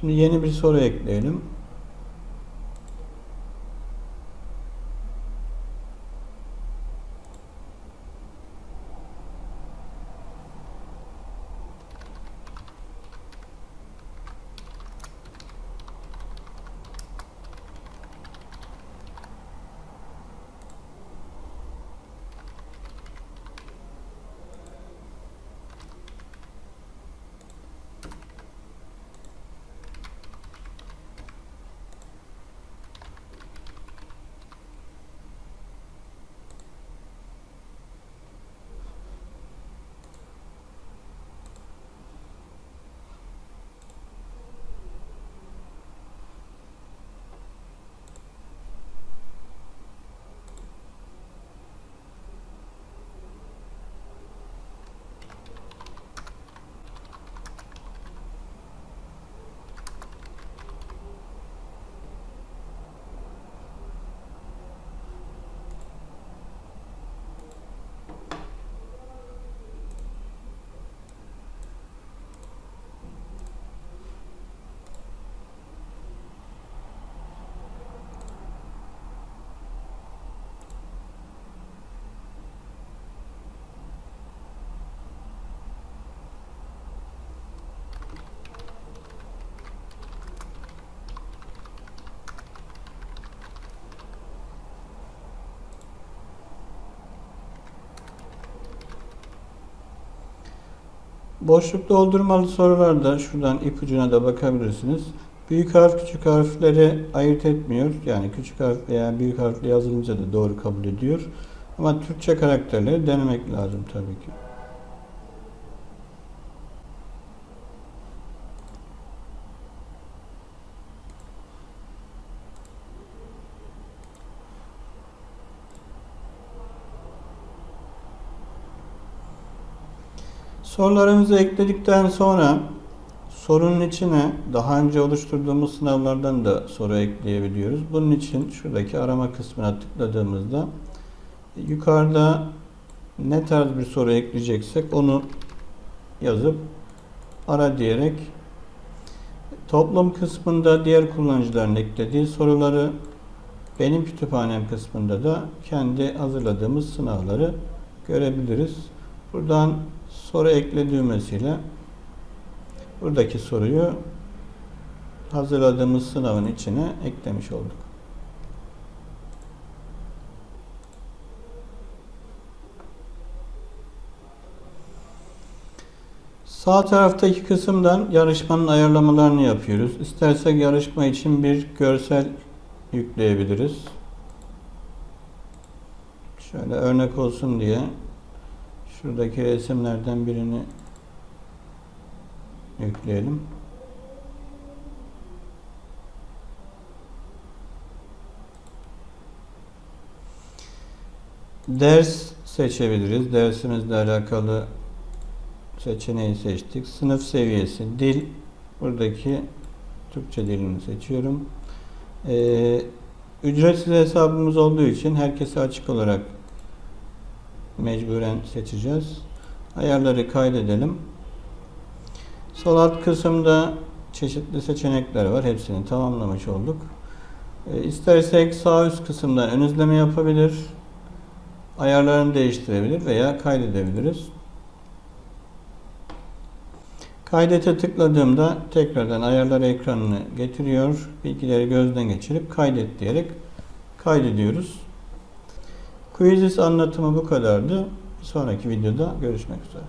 Şimdi yeni bir soru ekleyelim. Boşluk doldurmalı sorularda şuradan ipucuna da bakabilirsiniz. Büyük harf küçük harfleri ayırt etmiyor. Yani küçük harf veya büyük harfle yazılınca da doğru kabul ediyor. Ama Türkçe karakterleri denemek lazım tabii ki. Sorularımızı ekledikten sonra sorunun içine daha önce oluşturduğumuz sınavlardan da soru ekleyebiliyoruz. Bunun için şuradaki arama kısmına tıkladığımızda yukarıda ne tarz bir soru ekleyeceksek onu yazıp ara diyerek toplum kısmında diğer kullanıcıların eklediği soruları benim kütüphanem kısmında da kendi hazırladığımız sınavları görebiliriz. Buradan soru ekle düğmesiyle buradaki soruyu hazırladığımız sınavın içine eklemiş olduk. Sağ taraftaki kısımdan yarışmanın ayarlamalarını yapıyoruz. İstersek yarışma için bir görsel yükleyebiliriz. Şöyle örnek olsun diye şuradaki resimlerden birini yükleyelim. Ders seçebiliriz. Dersimizle alakalı seçeneği seçtik. Sınıf seviyesi, dil. Buradaki Türkçe dilini seçiyorum. Ee, ücretsiz hesabımız olduğu için herkese açık olarak mecburen seçeceğiz. Ayarları kaydedelim. Sol alt kısımda çeşitli seçenekler var. Hepsini tamamlamış olduk. E, istersek sağ üst kısımdan ön izleme yapabilir. Ayarlarını değiştirebilir veya kaydedebiliriz. Kaydete tıkladığımda tekrardan ayarlar ekranını getiriyor. Bilgileri gözden geçirip kaydet diyerek kaydediyoruz. Quizzes anlatımı bu kadardı. Sonraki videoda görüşmek üzere.